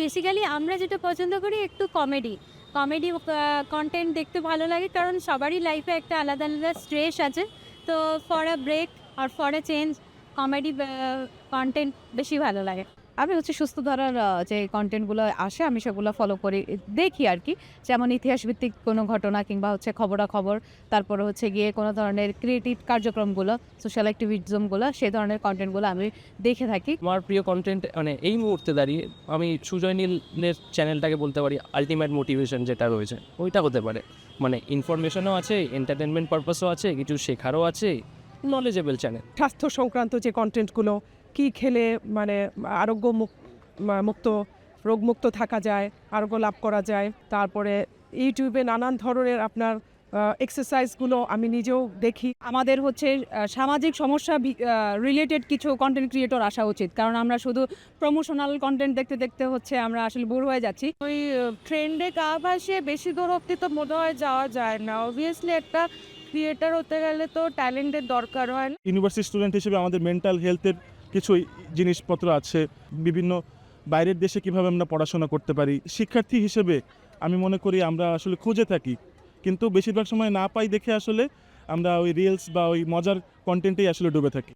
Basically আমরা যেটা পছন্দ করি একটু কমেডি কমেডি কন্টেন্ট দেখতে ভালো লাগে কারণ সবারই লাইফে একটা আলাদা আলাদা স্ট্রেস আছে। তো for a break R for a change comedy content বেশি ভালো লাগে। আমি হচ্ছে সুস্থ ধারার যে কন্টেন্টগুলো আসে আমি সেগুলো ফলো করি দেখি আর কি। যেমন ইতিহাস ভিত্তিক কোনো ঘটনা কিংবা হচ্ছে খবরাখবর তারপরে হচ্ছে গিয়ে কোনো ধরনের ক্রিয়েটিভ কার্যক্রমগুলো সোশ্যাল অ্যাক্টিভিজমগুলো সেই ধরনের কন্টেন্টগুলো আমি দেখে থাকি। আমার প্রিয় কন্টেন্ট মানে এই মুহূর্তে দাঁড়িয়ে আমি সুজয় নীলের চ্যানেলটাকে বলতে পারি আলটিমেট মোটিভেশন যেটা রয়েছে ওইটা হতে পারে। মানে ইনফরমেশনও আছে এন্টারটেনমেন্ট পারপাসও আছে কিছু শেখারও আছে নলেজেবল চ্যানেল স্বাস্থ্য সংক্রান্ত যে কন্টেন্টগুলো কি খেলে মানে আরোগ্য মুক্ত রোগমুক্ত থাকা যায় আরোগ্য লাভ করা যায়। তারপরে ইউটিউবে নানান ধরনের আপনার এক্সারসাইজগুলো আমি নিজেও দেখি। আমাদের হচ্ছে সামাজিক সমস্যা রিলেটেড কিছু কন্টেন্ট ক্রিয়েটর আসা উচিত। কারণ আমরা শুধু প্রমোশনাল কন্টেন্ট দেখতে দেখতে হচ্ছে আমরা আসলে বোর হয়ে যাচ্ছি। ওই ট্রেন্ডে গা ভাসে বেশি দূর অব্দি তো মনে হয় যাওয়া যায় না। অবভিয়াসলি একটা ক্রিয়েটার হতে গেলে তো ট্যালেন্টের দরকার হয় ইউনিভার্সিটি স্টুডেন্ট হিসেবে আমাদের মেন্টাল হেলথের কিছু জিনিসপত্র আছে, বিভিন্ন বাইরের দেশে কীভাবে আমরা পড়াশোনা করতে পারি, শিক্ষার্থী হিসেবে আমি মনে করি আমরা আসলে খুঁজে থাকি। কিন্তু বেশিরভাগ সময় না পাই দেখে আসলে আমরা ওই রিলস বা ওই মজার কন্টেন্টেই আসলে ডুবে থাকি।